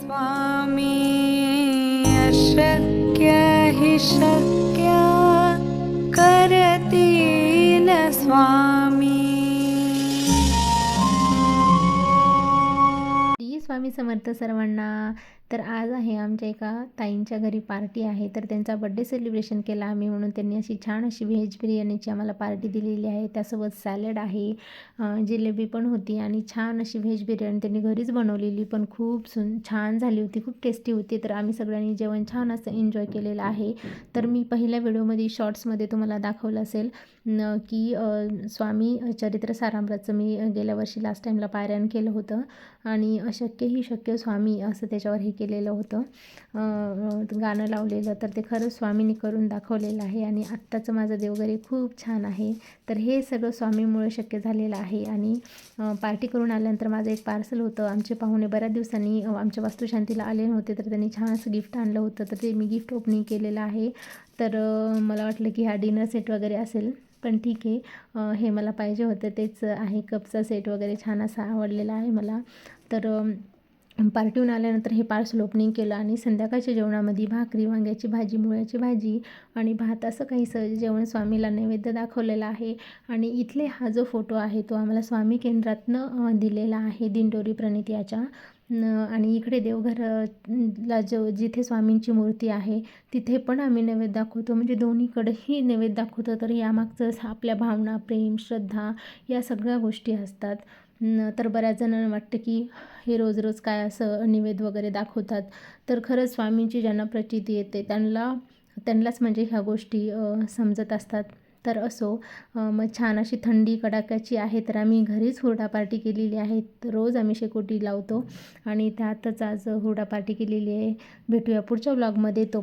स्वामी अशक्य हि शक्य स्वामी समर्थ सर्वांना. तर आज आहे आमच्या एका ताईंच्या घरी पार्टी आहे. तर त्यांचा बड्डे सेलिब्रेशन केला आम्ही म्हणून त्यांनी अशी छान अशी व्हेज बिर्याणीची आम्हाला पार्टी दिलेली आहे. त्यासोबत सॅलड आहे जिलेबी पण होती आणि छान अशी व्हेज बिर्याणी त्यांनी घरीच बनवलेली. पण खूप सुन छान झाली होती खूप टेस्टी होती. तर आम्ही सगळ्यांनी जेवण छान असं एन्जॉय केलेलं आहे. तर मी पहिल्या व्हिडिओमध्ये शॉर्ट्समध्ये तुम्हाला दाखवलं असेल की स्वामी चरित्र सारामराचं मी गेल्या वर्षी लास्ट टाईमला पारायण केलं होतं. आणि अशा अशक्य ही शक्य स्वामी असं त्याच्यावर हे केलेलं होतं. गाणं लावलेलं तर ते खरंच स्वामींनी करून दाखवलेलं आहे आणि आत्ताचं माझं देवघरी खूप छान आहे. तर हे सगळं स्वामीमुळे शक्य झालेलं आहे आणि पार्टी करून आल्यानंतर माझं एक पार्सल होतं. आमचे पाहुणे बऱ्याच दिवसांनी आमच्या वास्तुशांतीला आले नव्हते तर त्यांनी छान असं गिफ्ट आणलं होतं. तर ते मी गिफ्ट ओपनिंग केलेलं आहे. तर मला वाटलं की हा डिनर सेट वगैरे असेल पण ठीक आहे. हे मला पाहिजे होतं. तेच आहे. कपचा सेट वगैरे छान असा आवडलेला आहे मला. तर पार्टीहून आल्यानंतर हे पार्सल ओपनिंग केलं आणि संध्याकाळच्या जेवणामध्ये भाकरी वांग्याची भाजी मुळ्याची भाजी आणि भात असं काही सहज जेवण स्वामीला नैवेद्य दाखवलेलं आहे. आणि इथले हा जो फोटो आहे तो आम्हाला स्वामी केंद्रातनं दिलेला आहे दिंडोरी प्रणित याच्या. आणि इकडे देवघरला अ, जो जिथे स्वामींची मूर्ती आहे तिथे पण आम्ही नैवेद्य दाखवतो. म्हणजे दोन्हीकडेही नैवेद्य दाखवतो. तर यामागचं आपल्या भावना प्रेम श्रद्धा या सगळ्या गोष्टी असतात. तर बऱ्याच जणांना वाटतं की हे रोज रोज काय असं निवेद वगैरे दाखवतात. तर खरंच स्वामींची ज्यांना प्रचिती येते त्यांना त्यांनाच म्हणजे ह्या गोष्टी समजत असतात. तर असो मग छान अशी थंडी कडाक्याची आहे तर आम्ही घरीच हुरडा पार्टी केलेली आहे. रोज आम्ही शेकोटी लावतो आणि त्यातच आज हुरडा पार्टी केलेली आहे. भेटूया पुढच्या ब्लॉगमध्ये तो